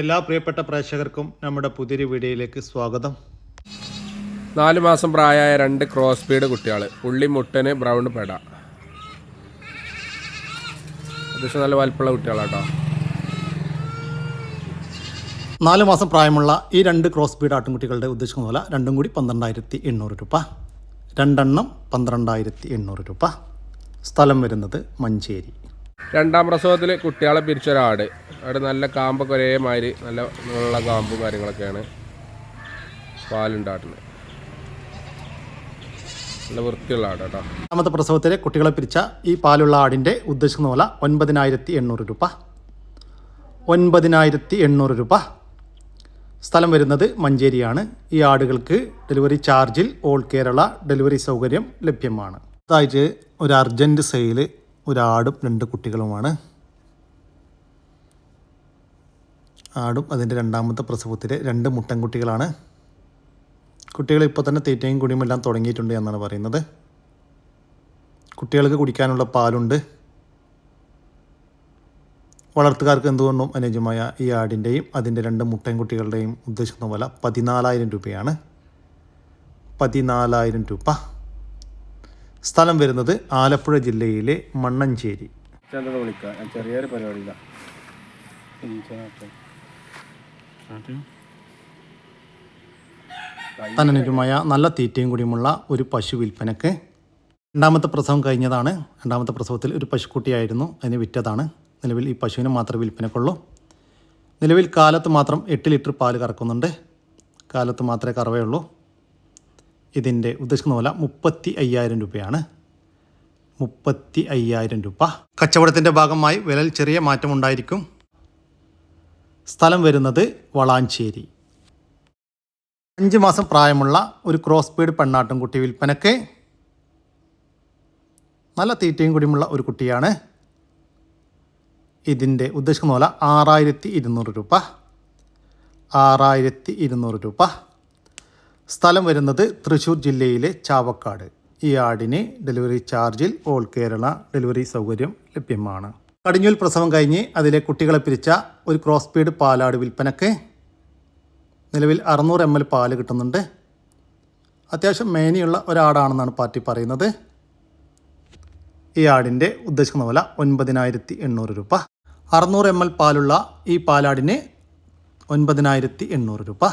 എല്ലാ പ്രിയപ്പെട്ട പ്രേക്ഷകർക്കും നമ്മുടെ പുതിയൊരു വീഡിയോയിലേക്ക് സ്വാഗതം. നാല് മാസം പ്രായമായ രണ്ട് ക്രോസ് ബീഡ് കുട്ടികൾ ഉള്ളി മുട്ടന് ബ്രൗൺ പെട. അത്യാവശ്യം നല്ല വലിപ്പമുള്ള കുട്ടികളാട്ടോ. നാല് മാസം പ്രായമുള്ള ഈ രണ്ട് ക്രോസ് ബീഡ് ആട്ടുംകുട്ടികളുടെ ഉദ്ദേശിക്കുന്ന പോലെ രണ്ടും കൂടി പന്ത്രണ്ടായിരത്തി എണ്ണൂറ് രൂപ. രണ്ടെണ്ണം പന്ത്രണ്ടായിരത്തി എണ്ണൂറ് രൂപ. സ്ഥലം വരുന്നത് മഞ്ചേരി. രണ്ടാം പ്രസവത്തിൽ കുട്ടികളെ പിരിച്ചൊരാട്. അവിടെ നല്ല കാമ്പൊക്കെ ഒരേ മാതിരി നല്ല നല്ല കാമ്പും കാര്യങ്ങളൊക്കെയാണ് പാലുണ്ടാട്ടുന്നത് നല്ല വൃത്തിയുള്ള ആട് രണ്ടാമത്തെ പ്രസവത്തിലെ കുട്ടികളെ പിരിച്ച ഈ പാലുള്ള ആടിന്റെ ഉദ്ദേശിക്കുന്ന പോലെ ഒൻപതിനായിരത്തി എണ്ണൂറ് രൂപ. ഒൻപതിനായിരത്തി എണ്ണൂറ് രൂപ. സ്ഥലം വരുന്നത് മഞ്ചേരിയാണ്. ഈ ആടുകൾക്ക് ഡെലിവറി ചാർജിൽ ഓൾ കേരള ഡെലിവറി സൗകര്യം ലഭ്യമാണ്. അതായത് ഒരു അർജന്റ് സെയിൽ ഒരാടും രണ്ട് കുട്ടികളുമാണ്. ആടും അതിന്റെ രണ്ടാമത്തെ പ്രസവത്തിലെ രണ്ട് മുട്ടൻകുട്ടികളാണ്. കുട്ടികൾ ഇപ്പോൾ തന്നെ തീറ്റയും കുടിയും എല്ലാം തുടങ്ങിയിട്ടുണ്ട് എന്നാണ് പറയുന്നത്. കുട്ടികൾക്ക് കുടിക്കാനുള്ള പാലുണ്ട്. വളർത്തുകാർക്ക് എന്തുകൊണ്ടും അനുയോജ്യമായ ഈ ആടിന്റെയും അതിന്റെ രണ്ട് മുട്ടൻകുട്ടികളുടെയും ഉദ്ദേശിക്കുന്ന വില പതിനാലായിരം രൂപയാണ്. പതിനാലായിരം രൂപ. സ്ഥലം വരുന്നത് ആലപ്പുഴ ജില്ലയിലെ മണ്ണഞ്ചേരി. ചെറിയൊരു പരിപാടിയില്ല തനനുജമായ നല്ല തീറ്റയും കൂടിയുമുള്ള ഒരു പശു വിൽപ്പനക്ക് രണ്ടാമത്തെ പ്രസവം കഴിഞ്ഞതാണ്. രണ്ടാമത്തെ പ്രസവത്തിൽ ഒരു പശുക്കുട്ടിയായിരുന്നു. അതിന് വിറ്റതാണ്. നിലവിൽ ഈ പശുവിന് മാത്രമേ വിൽപ്പനക്കുള്ളൂ. നിലവിൽ കാലത്ത് മാത്രം എട്ട് ലിറ്റർ പാൽ കറക്കുന്നുണ്ട്. കാലത്ത് മാത്രമേ കറവയുള്ളൂ. ഇതിന്റെ ഉദ്ദേശിക്കുന്ന പോലെ മുപ്പത്തി അയ്യായിരം രൂപയാണ്. മുപ്പത്തി അയ്യായിരം രൂപ. കച്ചവടത്തിന്റെ ഭാഗമായി വിലയിൽ ചെറിയ മാറ്റമുണ്ടായിരിക്കും. സ്ഥലം വരുന്നത് വളാഞ്ചേരി. അഞ്ച് മാസം പ്രായമുള്ള ഒരു ക്രോസ് ബീഡ് പെണ്ണാട്ടുംകുട്ടി വിൽപ്പനക്ക് നല്ല തീറ്റയും കൂടിയുമുള്ള ഒരു കുട്ടിയാണ്. ഇതിന്റെ ഉദ്ദേശിക്കുന്ന പോലെ ആറായിരത്തി ഇരുന്നൂറ് രൂപ. ആറായിരത്തി ഇരുന്നൂറ് രൂപ. സ്ഥലം വരുന്നത് തൃശ്ശൂർ ജില്ലയിലെ ചാവക്കാട്. ഈ ആടിന് ഡെലിവറി ചാർജിൽ ഓൾ കേരള ഡെലിവറി സൗകര്യം ലഭ്യമാണ്. കടിഞ്ഞൂൽ പ്രസവം കഴിഞ്ഞ് അതിലെ കുട്ടികളെ പിരിച്ച ഒരു ക്രോസ് സ്പീഡ് പാലാട് വിൽപ്പനക്ക് നിലവിൽ അറുന്നൂറ് എം എൽ പാൽ കിട്ടുന്നുണ്ട്. അത്യാവശ്യം മേനിയുള്ള ഒരാടാണെന്നാണ് പാർട്ടി പറയുന്നത്. ഈ ആടിന്റെ ഉദ്ദേശിക്കുന്ന വില ഒൻപതിനായിരത്തി എണ്ണൂറ് രൂപ. അറുന്നൂറ് എം എൽ പാലുള്ള ഈ പാലാടിന് ഒൻപതിനായിരത്തി എണ്ണൂറ് രൂപ.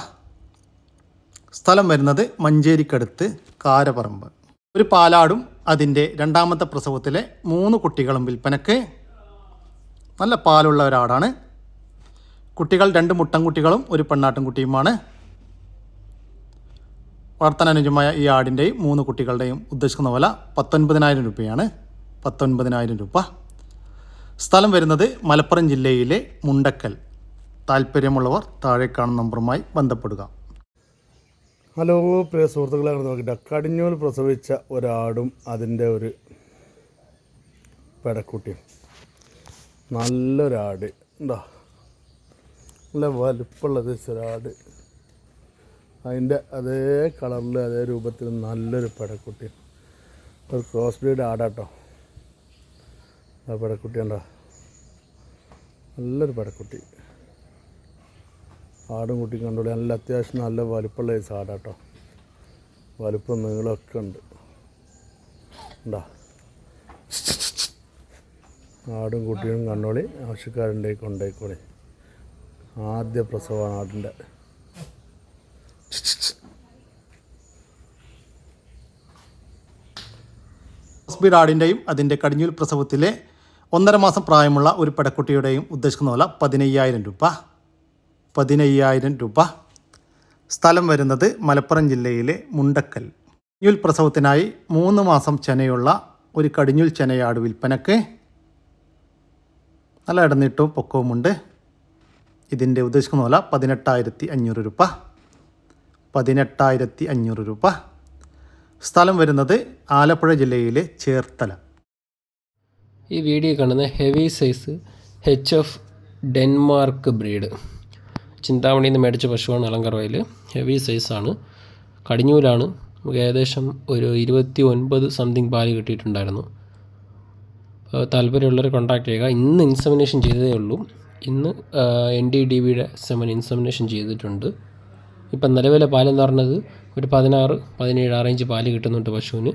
സ്ഥലം വരുന്നത് മഞ്ചേരിക്കടുത്ത് കാരപറമ്പ്. ഒരു പാലാടും അതിന്റെ രണ്ടാമത്തെ പ്രസവത്തിലെ മൂന്ന് കുട്ടികളും വിൽപ്പനക്ക് നല്ല പാലുള്ള ഒരാടാണ്. കുട്ടികൾ രണ്ട് മുട്ടൻകുട്ടികളും ഒരു പെണ്ണാട്ടുംകുട്ടിയുമാണ് വളർത്താനനുജമായ ഈ ആടിന്റെയും മൂന്ന് കുട്ടികളുടെയും ഉദ്ദേശിക്കുന്ന വില പത്തൊൻപതിനായിരം രൂപയാണ്. പത്തൊൻപതിനായിരം രൂപ. സ്ഥലം വരുന്നത് മലപ്പുറം ജില്ലയിലെ മുണ്ടക്കൽ. താല്പര്യമുള്ളവർ താഴെ കാണുന്ന നമ്പറുമായി ബന്ധപ്പെടുക. ഹലോ പ്രിയ സുഹൃത്തുക്കളെ നോക്കിയിട്ട് കടിഞ്ഞൂൽ പ്രസവിച്ച ഒരാടും അതിന്റെ ഒരു പെടക്കുട്ടിയും. നല്ലൊരാട്. എന്താ നല്ല വലുപ്പുള്ളത് ഒരാട് അതിന്റെ അതേ കളറിൽ അതേ രൂപത്തിൽ നല്ലൊരു പെടക്കുട്ടി. ഒരു ക്രോസ് ബ്രീഡ് ആടാട്ടോ. ആ പെടക്കുട്ടി ഉണ്ടോ നല്ലൊരു പെടക്കുട്ടി. ആടും കുട്ടിയും കണ്ടോളി നല്ല അത്യാവശ്യം നല്ല വലുപ്പമുള്ള ഈ ആടാട്ടോ വലുപ്പം നീളമൊക്കെ ഉണ്ട്. ഉണ്ടാ ആടും കുട്ടിയും കണ്ണോളി ആവശ്യക്കാരുണ്ടെ കൊണ്ടേക്കോളി. ആദ്യ പ്രസവമാണ് ആടിന്റെ. സ്പീഡ് ആടിന്റെയും അതിന്റെ കടിഞ്ഞൂൽ പ്രസവത്തിലെ ഒന്നര മാസം പ്രായമുള്ള ഒരു പെടക്കുട്ടിയുടെയും ഉദ്ദേശിക്കുന്ന പോലെ പതിനയ്യായിരം രൂപ. പതിനയ്യായിരം രൂപ. സ്ഥലം വരുന്നത് മലപ്പുറം ജില്ലയിലെ മുണ്ടക്കൽ. കടിഞ്ഞൂൽ പ്രസവത്തിനായി മൂന്ന് മാസം ചെനയുള്ള ഒരു കടിഞ്ഞൂൽ ചെനയാട് വിൽപ്പനക്ക് നല്ല ഇടനീട്ടവും പൊക്കവുമുണ്ട്. ഇതിന്റെ ഉദ്ദേശിക്കുന്ന വില പതിനെട്ടായിരത്തി അഞ്ഞൂറ് രൂപ. പതിനെട്ടായിരത്തി അഞ്ഞൂറ് രൂപ. സ്ഥലം വരുന്നത് ആലപ്പുഴ ജില്ലയിലെ ചേർത്തല. ഈ വീഡിയോ കാണുന്ന heavy size H F Denmark breed ചിന്താമണിയിൽ നിന്ന് മേടിച്ച പശുവാണ് അലങ്കറവയിൽ ഹെവി സൈസാണ് കടിഞ്ഞൂലാണ്. നമുക്ക് ഏകദേശം ഒരു ഇരുപത്തി ഒൻപത് സംതിങ് പാൽ കിട്ടിയിട്ടുണ്ടായിരുന്നു. താല്പര്യമുള്ളവർ കോൺടാക്ട് ചെയ്യുക. ഇന്ന് ഇൻസമിനേഷൻ ചെയ്തതേ ഉള്ളൂ. ഇന്ന് എൻ ഡി ഡി ബിയുടെ സെമൻ ഇൻസമിനേഷൻ ചെയ്തിട്ടുണ്ട്. ഇപ്പം നിലവിലെ പാലെന്ന് പറഞ്ഞത് ഒരു പതിനാറ് പതിനേഴ് ആ റേഞ്ച് പാൽ കിട്ടുന്നുണ്ട് പശുവിന്.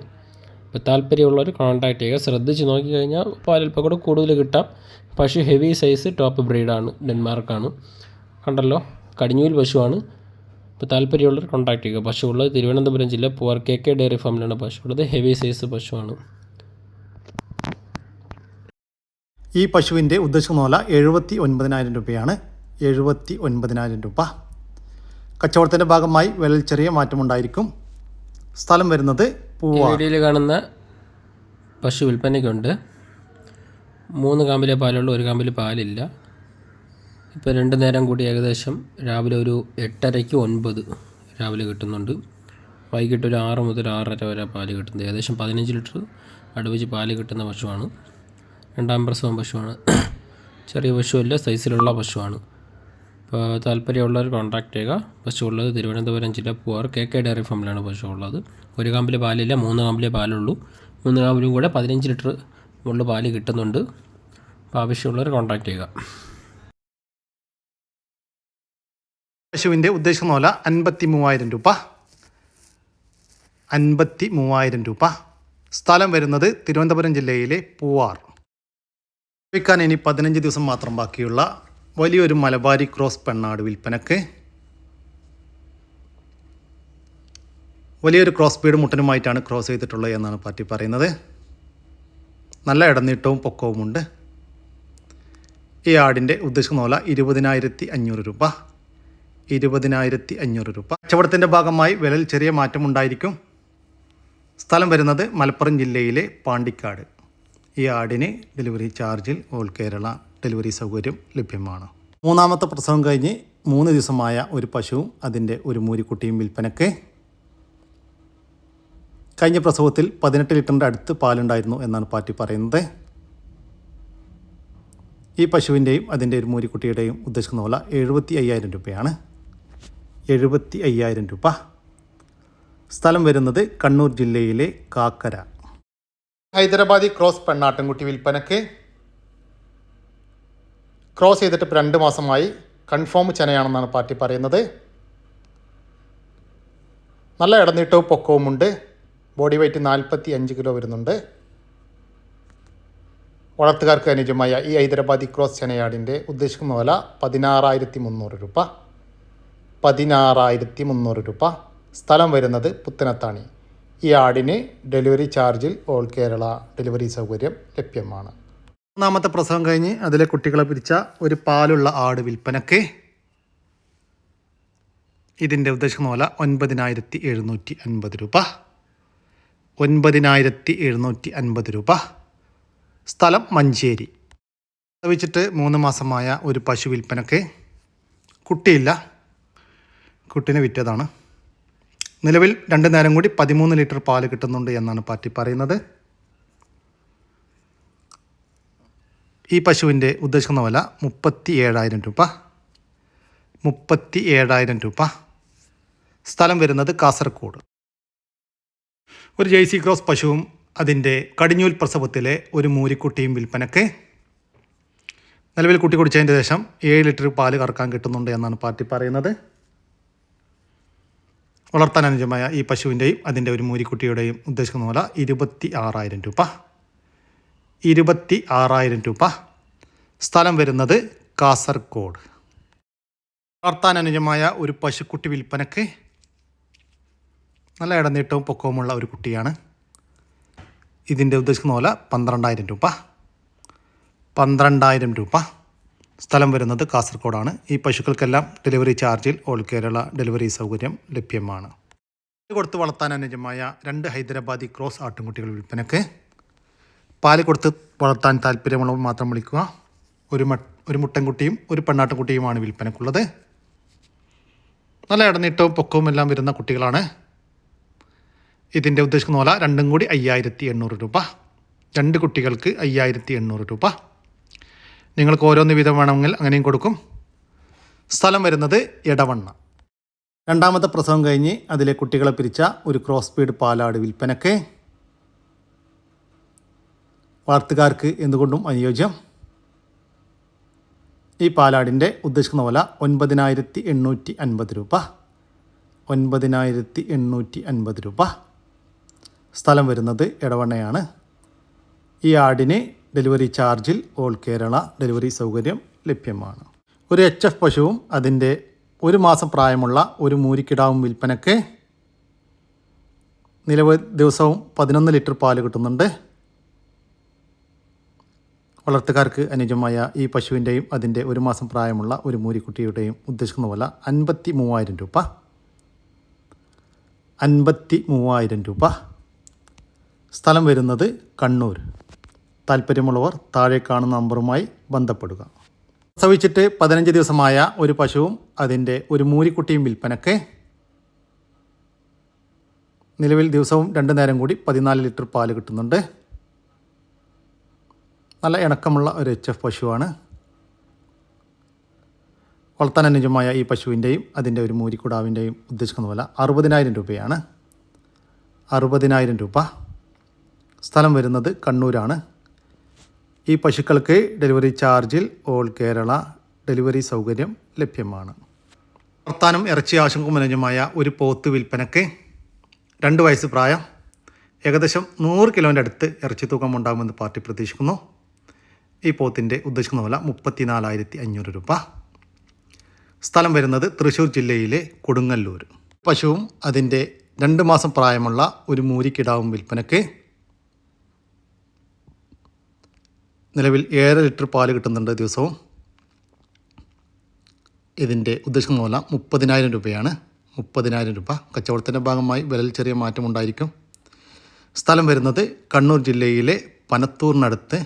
ഇപ്പോൾ താല്പര്യമുള്ളവർ കോൺടാക്ട് ചെയ്യുക. ശ്രദ്ധിച്ച് നോക്കിക്കഴിഞ്ഞാൽ പാലൽപ്പം കൂടെ കൂടുതൽ കിട്ടാം. പശു ഹെവി സൈസ് ടോപ്പ് ബ്രീഡാണ് ഡെൻമാർക്കാണ്. കണ്ടല്ലോ കടിഞ്ഞൂൽ പശുവാണ്. ഇപ്പോൾ താല്പര്യമുള്ളവർ കോൺടാക്ട് ചെയ്യുക. പശു ഉള്ളത് തിരുവനന്തപുരം ജില്ല പൂവർ കെ കെ ഡയറി ഫാമിലാണ് പശു ഉള്ളത്. ഹെവി സൈസ് പശുവാണ്. ഈ പശുവിന്റെ ഉദ്ദേശിക്കുന്ന നോല എഴുപത്തി ഒൻപതിനായിരം രൂപയാണ്. എഴുപത്തി ഒൻപതിനായിരം രൂപ. കച്ചവടത്തിന്റെ ഭാഗമായി വിലയിൽ ചെറിയ മാറ്റമുണ്ടായിരിക്കും. സ്ഥലം വരുന്നത് പൂവാടിയിൽ കാണുന്ന പശു വിൽപ്പനയ്ക്കുണ്ട്. മൂന്ന് കാമ്പിലെ പാലുള്ളൂ ഒരു കാമ്പിൽ പാലില്ല. ഇപ്പോൾ രണ്ട് നേരം കൂടി ഏകദേശം രാവിലെ ഒരു എട്ടരയ്ക്ക് ഒൻപത് രാവിലെ കിട്ടുന്നുണ്ട്. വൈകിട്ട് ഒരു ആറ് മുതൽ ആറര വരെ പാൽ കിട്ടുന്നത്. ഏകദേശം പതിനഞ്ച് ലിറ്റർ അടുപ്പിച്ച് പാൽ കിട്ടുന്ന പശുവാണ്. രണ്ടാം പ്രസവം പശുവാണ്. ചെറിയ പശുവല്ല സൈസിലുള്ള പശുവാണ്. ഇപ്പോൾ താല്പര്യമുള്ളവർ കോൺടാക്ട് ചെയ്യുക. പശു ഉള്ളത് തിരുവനന്തപുരം ജില്ല പൂവാർ കെ കെ ഡയറി ഫാമിലാണ് പശു ഉള്ളത് ഒരു കാമ്പിൽ പാലില്ല മൂന്ന് കാമ്പിലെ പാലുള്ളൂ. മൂന്ന് കാമ്പിലും കൂടെ പതിനഞ്ച് ലിറ്റർ മുകളിൽ പാൽ കിട്ടുന്നുണ്ട്. അപ്പോൾ ആവശ്യമുള്ളവർ കോൺടാക്ട് ചെയ്യുക. പശുവിന്റെ ഉദ്ദേശം പോലെ അൻപത്തി മൂവായിരം രൂപ. അൻപത്തി മൂവായിരം രൂപ. സ്ഥലം വരുന്നത് തിരുവനന്തപുരം ജില്ലയിലെ പൂവാർ. വിൽക്കാൻ ഇനി പതിനഞ്ച് ദിവസം മാത്രം ബാക്കിയുള്ള വലിയൊരു മലബാരി ക്രോസ് പെണ്ണാട് വിൽപ്പനക്ക് വലിയൊരു ക്രോസ് ബീഡ് മുട്ടനുമായിട്ടാണ് ക്രോസ് ചെയ്തിട്ടുള്ളത് എന്നാണ് പാർട്ടി പറയുന്നത്. നല്ല ഇടനീട്ടവും പൊക്കവുമുണ്ട്. ഈ ആടിന്റെ ഉദ്ദേശിക്കുന്ന പോലെ ഇരുപതിനായിരത്തി അഞ്ഞൂറ് രൂപ. ഇരുപതിനായിരത്തി അഞ്ഞൂറ് രൂപ. കച്ചവടത്തിന്റെ ഭാഗമായി വിലയിൽ ചെറിയ മാറ്റമുണ്ടായിരിക്കും. സ്ഥലം വരുന്നത് മലപ്പുറം ജില്ലയിലെ പാണ്ടിക്കാട്. ഈ ആടിന് ഡെലിവറി ചാർജിൽ ഓൾ കേരള ഡെലിവറി സൗകര്യം ലഭ്യമാണ്. മൂന്നാമത്തെ പ്രസവം കഴിഞ്ഞ് മൂന്ന് ദിവസമായ ഒരു പശുവും അതിന്റെ ഒരു മൂരിക്കുട്ടിയും വിൽപ്പനക്ക് കഴിഞ്ഞ പ്രസവത്തിൽ പതിനെട്ട് ലിറ്ററിന്റെ അടുത്ത് പാലുണ്ടായിരുന്നു എന്നാണ് പാർട്ടി പറയുന്നത്. ഈ പശുവിന്റെയും അതിന്റെ ഒരു മൂരിക്കുട്ടിയുടെയും ഉദ്ദേശിക്കുന്ന പോലെ എഴുപത്തി അയ്യായിരം രൂപയാണ്. എഴുപത്തി അയ്യായിരം രൂപ. സ്ഥലം വരുന്നത് കണ്ണൂർ ജില്ലയിലെ കാക്കര. ഹൈദരാബാദി ക്രോസ് പെണ്ണാട്ടിൻകുട്ടി വിൽപ്പനക്ക് ക്രോസ് ചെയ്തിട്ട് ഇപ്പോൾ രണ്ട് മാസമായി. കൺഫേം ചെനയാണെന്നാണ് പാർട്ടി പറയുന്നത്. നല്ല ഇടനീട്ടവും പൊക്കവുമുണ്ട് ബോഡി വെയ്റ്റ് നാൽപ്പത്തി അഞ്ച് കിലോ വരുന്നുണ്ട്. വളർത്തുകാർക്ക് അനുജമായ ഈ ഹൈദരാബാദി ക്രോസ് ചെനയാടിന്റെ ഉദ്ദേശിക്കുന്ന വില പതിനാറായിരത്തി മുന്നൂറ് രൂപ. പതിനാറായിരത്തി മുന്നൂറ് രൂപ. സ്ഥലം വരുന്നത് പുത്തനത്താണി. ഈ ആടിന് ഡെലിവറി ചാർജിൽ ഓൾ കേരള ഡെലിവറി സൗകര്യം ലഭ്യമാണ്. മൂന്നാമത്തെ പ്രസവം കഴിഞ്ഞ് അതിലെ കുട്ടികളെ പിരിച്ച ഒരു പാലുള്ള ആട് വിൽപ്പനക്ക് ഇതിന്റെ ഉദ്ദേശിക്കുന്ന മൂല ഒൻപതിനായിരത്തി എഴുന്നൂറ്റി അൻപത് രൂപ. ഒൻപതിനായിരത്തി എഴുന്നൂറ്റി അൻപത് രൂപ. സ്ഥലം മഞ്ചേരി. പ്രസവിച്ചിട്ട് മൂന്ന് മാസമായ ഒരു പശു വിൽപ്പനക്ക് കുട്ടിയില്ല. കുട്ടിനെ വിറ്റതാണ്. നിലവിൽ രണ്ട് നേരം കൂടി പതിമൂന്ന് ലിറ്റർ പാൽ കിട്ടുന്നുണ്ട് എന്നാണ് പാർട്ടി പറയുന്നത്. ഈ പശുവിന്റെ ഉദ്ദേശിക്കുന്ന വില മുപ്പത്തി ഏഴായിരം രൂപ. മുപ്പത്തി ഏഴായിരം രൂപ. സ്ഥലം വരുന്നത് കാസർഗോഡ്. ഒരു ജെയ്സി ക്രോസ് പശുവും അതിന്റെ കടിഞ്ഞൂൽ പ്രസവത്തിലെ ഒരു മൂരിക്കുട്ടിയും വിൽപ്പനക്ക് നിലവിൽ കുട്ടി കുടിച്ചതിന്റെ ശേഷം ഏഴ് ലിറ്റർ പാൽ കറക്കാൻ കിട്ടുന്നുണ്ട് എന്നാണ് പാർട്ടി പറയുന്നത്. വളർത്താൻ അനുജമായ ഈ പശുവിന്റെയും അതിന്റെ ഒരു മൂരിക്കുട്ടിയുടെയും ഉദ്ദേശിക്കുന്ന പോലെ ഇരുപത്തി ആറായിരം രൂപ. ഇരുപത്തി ആറായിരം രൂപ. സ്ഥലം വരുന്നത് കാസർഗോഡ്. വളർത്താൻ അനുജമായ ഒരു പശുക്കുട്ടി വിൽപ്പനക്ക് നല്ല ഇടനീട്ടവും പൊക്കവുമുള്ള ഒരു കുട്ടിയാണ്. ഇതിന്റെ ഉദ്ദേശിക്കുന്ന പോലെ പന്ത്രണ്ടായിരം രൂപ. പന്ത്രണ്ടായിരം രൂപ. സ്ഥലം വരുന്നത് കാസർഗോഡാണ്. ഈ പശുക്കൾക്കെല്ലാം ഡെലിവറി ചാർജിൽ ഓൾ കേരള ഡെലിവറി സൗകര്യം ലഭ്യമാണ്. കൊടുത്ത് വളർത്താൻ അനുജമായ രണ്ട് ഹൈദരാബാദി ക്രോസ് ആട്ടുംകുട്ടികൾ വിൽപ്പനക്ക്. പാൽ കൊടുത്ത് വളർത്താൻ താല്പര്യമുള്ളവർ മാത്രം വിളിക്കുക. ഒരു ഒരു മുട്ടൻകുട്ടിയും ഒരു പെണ്ണാട്ടുംകുട്ടിയുമാണ് വിൽപ്പനക്കുള്ളത്. നല്ല ഇടനീട്ടവും പൊക്കവും എല്ലാം വരുന്ന കുട്ടികളാണ്. ഇതിന്റെ ഉദ്ദേശിക്കുന്ന പോലെ രണ്ടും കൂടി അയ്യായിരത്തി എണ്ണൂറ് രൂപ. രണ്ട് കുട്ടികൾക്ക് അയ്യായിരത്തി എണ്ണൂറ് രൂപ. നിങ്ങൾക്ക് ഓരോന്ന് വീതം വേണമെങ്കിൽ അങ്ങനെയും കൊടുക്കും. സ്ഥലം വരുന്നത് ഇടവണ്ണ രണ്ടാമത്തെ പ്രസവം കഴിഞ്ഞ് അതിലെ കുട്ടികളെ പിരിച്ച ഒരു ക്രോസ് ബീഡ് പാലാട് വിൽപ്പനക്ക് വളർത്തുകാർക്ക് എന്തുകൊണ്ടും അനുയോജ്യം. ഈ പാലാടിന്റെ ഉദ്ദേശിക്കുന്ന വില ഒൻപതിനായിരത്തി എണ്ണൂറ്റി അൻപത് രൂപ. ഒൻപതിനായിരത്തി എണ്ണൂറ്റി അൻപത് രൂപ. സ്ഥലം വരുന്നത് ഇടവണ്ണയാണ് ഈ ആടിന് ഡെലിവറി ചാർജിൽ ഓൾ കേരള ഡെലിവറി സൗകര്യം ലഭ്യമാണ്. ഒരു എച്ച് എഫ് പശുവും അതിന്റെ ഒരു മാസം പ്രായമുള്ള ഒരു മൂരിക്കിടാവും വിൽപ്പനയ്ക്ക് നിലവ് ദിവസവും പതിനൊന്ന് ലിറ്റർ പാൽ കിട്ടുന്നുണ്ട്. വളർത്തുകാർക്ക് അനുജമായ ഈ പശുവിന്റെയും അതിന്റെ ഒരു മാസം പ്രായമുള്ള ഒരു മൂരിക്കുട്ടിയുടെയും ഉദ്ദേശിക്കുന്ന പോലെ അൻപത്തി മൂവായിരം രൂപ. അൻപത്തി മൂവായിരം രൂപ. സ്ഥലം വരുന്നത് കണ്ണൂർ. താല്പര്യമുള്ളവർ താഴെ കാണുന്ന നമ്പറുമായി ബന്ധപ്പെടുക. പ്രസവിച്ചിട്ട് പതിനഞ്ച് ദിവസമായ ഒരു പശുവും അതിന്റെ ഒരു മൂരിക്കുട്ടിയും വിൽപ്പനക്ക് നിലവിൽ ദിവസവും രണ്ട് നേരം കൂടി പതിനാല് ലിറ്റർ പാൽ കിട്ടുന്നുണ്ട്. നല്ല ഇണക്കമുള്ള ഒരു എച്ച് എഫ് പശുവാണ്. വളർത്താൻ അനുജമായ ഈ പശുവിന്റെയും അതിന്റെ ഒരു മൂരിക്കുടാവിന്റെയും ഉദ്ദേശിക്കുന്ന പോലെ അറുപതിനായിരം രൂപയാണ്. അറുപതിനായിരം രൂപ. സ്ഥലം വരുന്നത് കണ്ണൂരാണ്. ഈ പശുക്കൾക്ക് ഡെലിവറി ചാർജിൽ ഓൾ കേരള ഡെലിവറി സൗകര്യം ലഭ്യമാണ്. വർത്താനം ഇറച്ചി ആശങ്കും അനുയോജ്യമായ ഒരു പോത്ത് വിൽപ്പനയ്ക്ക് രണ്ട് വയസ്സ് പ്രായം ഏകദേശം നൂറ് കിലോന്റെ അടുത്ത് ഇറച്ചി തൂക്കം ഉണ്ടാകുമെന്ന് പാർട്ടി പ്രതീക്ഷിക്കുന്നു. ഈ പോത്തിന്റെ ഉദ്ദേശിക്കുന്ന വില മുപ്പത്തിനാലായിരത്തി അഞ്ഞൂറ് രൂപ. സ്ഥലം വരുന്നത് തൃശ്ശൂർ ജില്ലയിലെ കൊടുങ്ങല്ലൂർ. പശുവും അതിന്റെ രണ്ട് മാസം പ്രായമുള്ള ഒരു മൂരിക്കിടാവും വിൽപ്പനയ്ക്ക് നിലവിൽ ഏഴര ലിറ്റർ പാൽ കിട്ടുന്നുണ്ട് ദിവസവും. ഇതിന്റെ ഉദ്ദേശിക്കുന്ന മൂല മുപ്പതിനായിരം രൂപയാണ്. മുപ്പതിനായിരം രൂപ. കച്ചവടത്തിന്റെ ഭാഗമായി വിലയിൽ ചെറിയ മാറ്റമുണ്ടായിരിക്കും സ്ഥലം വരുന്നത് കണ്ണൂർ ജില്ലയിലെ പനത്തൂറിനടുത്ത്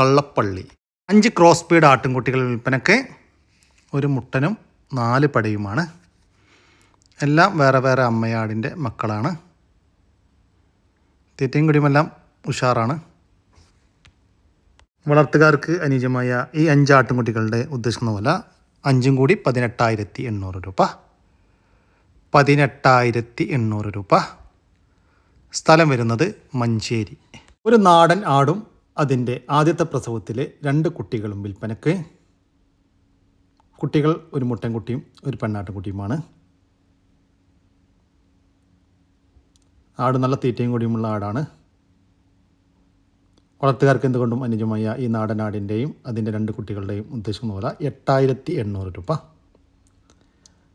കള്ളപ്പള്ളി. അഞ്ച് ക്രോസ് സ്പീഡ് ആട്ടിൻകുട്ടികളുടെ വിൽപ്പനയ്ക്ക് ഒരു മുട്ടനും നാല് പടയുമാണ്. എല്ലാം വേറെ വേറെ അമ്മയാടിന്റെ മക്കളാണ്. തീറ്റയും കുടിയുമെല്ലാം ഉഷാറാണ്. വളർത്തുകാർക്ക് അനുയോജ്യമായ ഈ അഞ്ച് ആട്ടിൻകുട്ടികളുടെ ഉദ്ദേശിക്കുന്ന പോലെ അഞ്ചും കൂടി പതിനെട്ടായിരത്തി എണ്ണൂറ് രൂപ. പതിനെട്ടായിരത്തി എണ്ണൂറ് രൂപ. സ്ഥലം വരുന്നത് മഞ്ചേരി. ഒരു നാടൻ ആടും അതിന്റെ ആദ്യത്തെ പ്രസവത്തിലെ രണ്ട് കുട്ടികളും വിൽപ്പനക്ക്. കുട്ടികൾ ഒരു മുട്ടൻകുട്ടിയും ഒരു പെണ്ണാട്ടുംകുട്ടിയുമാണ്. ആട് നല്ല തീറ്റയും കൂടിയുമുള്ള ആടാണ്. വളർത്തുകാർക്ക് എന്തുകൊണ്ടും അനുജമായ ഈ നാടനാടിന്റെയും അതിന്റെ രണ്ട് കുട്ടികളുടെയും ഉദ്ദേശിക്കുന്ന പോലെ എട്ടായിരത്തി എണ്ണൂറ് രൂപ.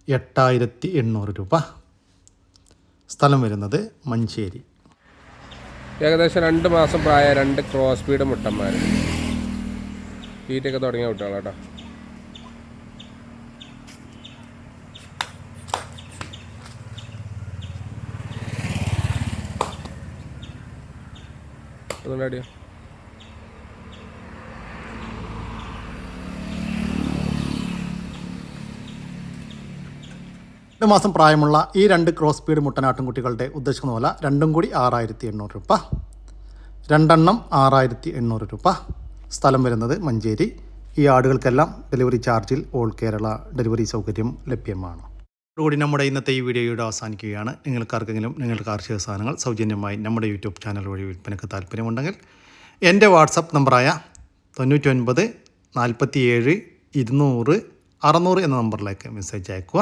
എട്ടായിരത്തി എണ്ണൂറ് രൂപ. സ്ഥലം വരുന്നത് മഞ്ചേരി. ഏകദേശം രണ്ട് മാസം പ്രായ രണ്ട് ക്രോസ് സ്പീഡ് മുട്ടന്മാർ തീറ്റയൊക്കെ തുടങ്ങിയ കുട്ടികളാട്ടോ. അതുകൊണ്ടടിയോ രണ്ട് മാസം പ്രായമുള്ള ഈ രണ്ട് ക്രോസ് സ്പീഡ് മുട്ടനാട്ടുംകുട്ടികളുടെ ഉദ്ദേശിക്കുന്ന വില രണ്ടും കൂടി ആറായിരത്തി എണ്ണൂറ് രൂപ. രണ്ടെണ്ണം ആറായിരത്തി എണ്ണൂറ് രൂപ. സ്ഥലം വരുന്നത് മഞ്ചേരി. ഈ ആടുകൾക്കെല്ലാം ഡെലിവറി ചാർജിൽ ഓൾ കേരള ഡെലിവറി സൗകര്യം ലഭ്യമാണ്. ഇതോടുകൂടി നമ്മുടെ ഇന്നത്തെ ഈ വീഡിയോയുടെ അവസാനിക്കുകയാണ്. നിങ്ങൾക്കാർക്കെങ്കിലും നിങ്ങൾക്ക് കാർഷിക സാധനങ്ങൾ സൗജന്യമായി നമ്മുടെ യൂട്യൂബ് ചാനൽ വഴി വിൽപ്പനയ്ക്ക് താല്പര്യമുണ്ടെങ്കിൽ എന്റെ വാട്സപ്പ് നമ്പറായ തൊണ്ണൂറ്റൊൻപത് നാൽപ്പത്തി ഏഴ് ഇരുന്നൂറ് അറുന്നൂറ് എന്ന നമ്പറിലേക്ക് മെസ്സേജ് അയക്കുക.